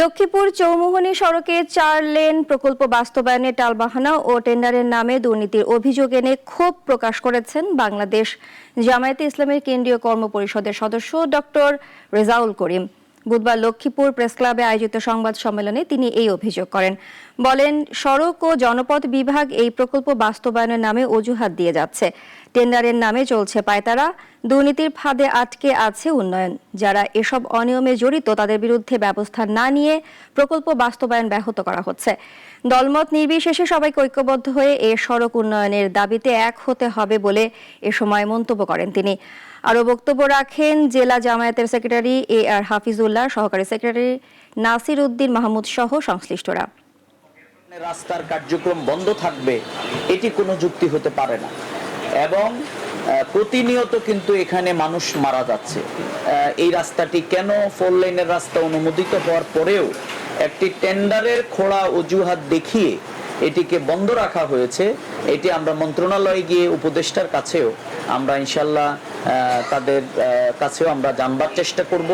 লক্ষ্মীপুর চৌমুহনী সড়কে চার লেন প্রকল্প বাস্তবায়নে টালবাহানা ও টেন্ডারের নামে দুর্নীতির অভিযোগ এনে ক্ষোভ প্রকাশ করেছেন বাংলাদেশ জামায়াতে ইসলামের কেন্দ্রীয় কর্মপরিষদের সদস্য ডক্টর রেজাউল করিম। বুধবার লক্ষ্মীপুর প্রেস ক্লাবে আয়োজিত সংবাদ সম্মেলনে তিনি এই অভিযোগ করেন। বলেন, সড়ক ও জনপথ বিভাগ এই প্রকল্প বাস্তবায়নের নামে অজুহাত দিয়ে যাচ্ছে। টেন্ডারের নামে চলছে পায়তারা, দুর্নীতির ফাঁদে আটকে আছে উন্নয়ন। যারা এসব অনিয়মে জড়িত, তাদের বিরুদ্ধে ব্যবস্থা না নিয়ে প্রকল্প বাস্তবায়ন ব্যাহত করা হচ্ছে। দলমত নির্বিশেষে সবাইকে ঐক্যবদ্ধ হয়ে এ সড়ক উন্নয়নের দাবিতে এক হতে হবে বলে এ সময় মন্তব্য করেন তিনি। আরও বক্তব্য রাখেন জেলা জামায়াতের সেক্রেটারি এ আর হাফিজুল্লাহ, সহকারী সেক্রেটারি নাসির উদ্দিন মাহমুদ সহ সংশ্লিষ্টরা। রাস্তার কার্যক্রম বন্ধ থাকবে, এটি কোনো যুক্তি হতে পারে না। এবং প্রতিনিয়ত কিন্তু এখানে মানুষ মারা যাচ্ছে। এই রাস্তাটি কেন ফোর লাইনের রাস্তা অনুমোদিত হওয়ার পরেও একটি টেন্ডারের খোড়া অজুহাত দেখিয়ে এটিকে বন্ধ রাখা হয়েছে। এটি আমরা মন্ত্রণালয়ে গিয়ে উপদেষ্টার কাছেও আমরা ইনশাল্লাহ তাদের কাছেও আমরা জানবার চেষ্টা করব।